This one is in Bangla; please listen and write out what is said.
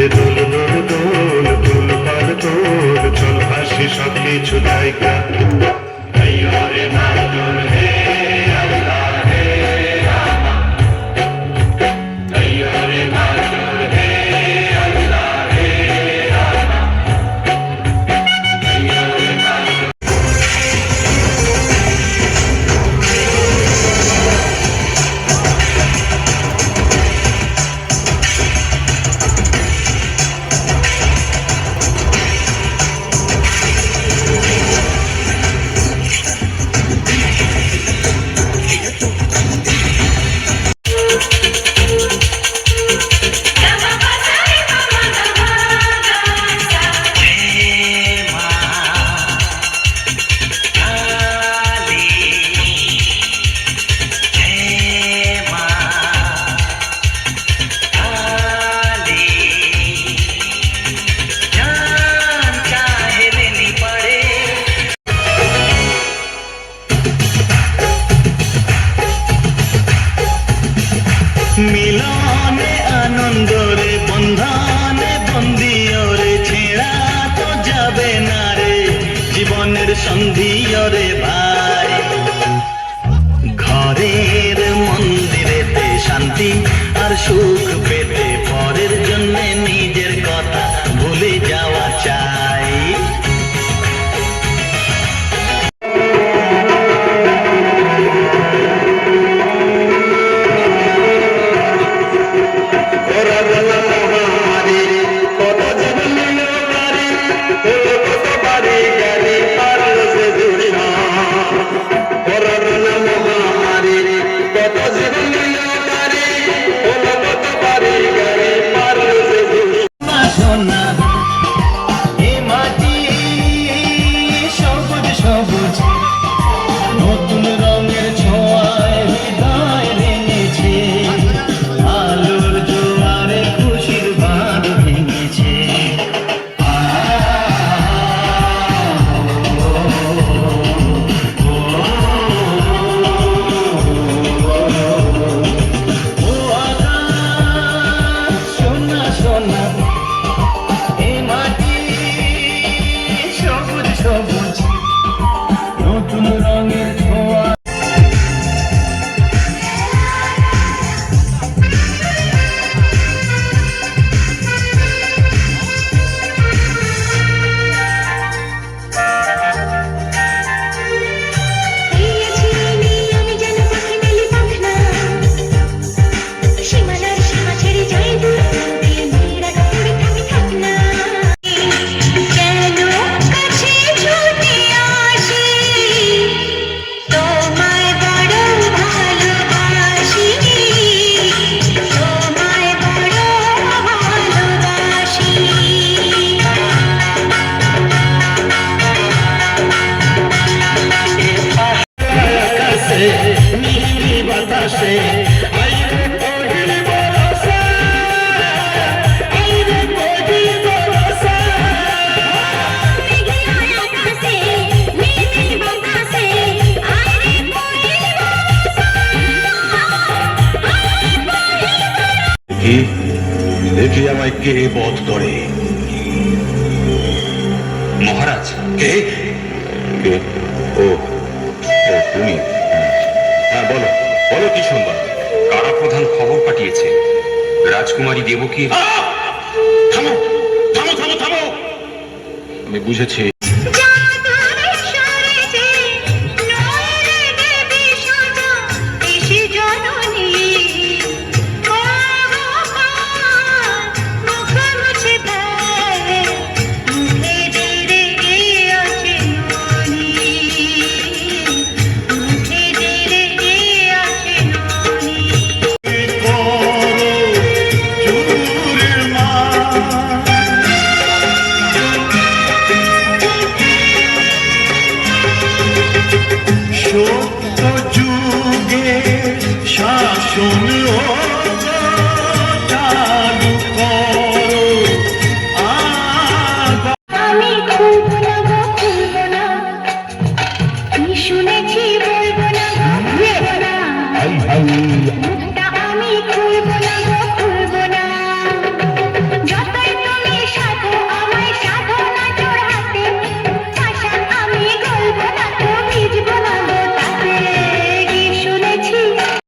রে দোল দোল দোল দোল পাল দোল চল হাসি সব কিছু জায়গা। সন্ধিয়রে ভাই বুঝি নতুন মিষ্টি বাতাসে। দেখি আমায় কে বধ করে। মহারাজ কে? ও তুমি? প্রধান খবর পাঠিয়েছে। রাজকুমারী দেবকীর থামো থামো! আমি বুঝেছি শুনেছি বলব না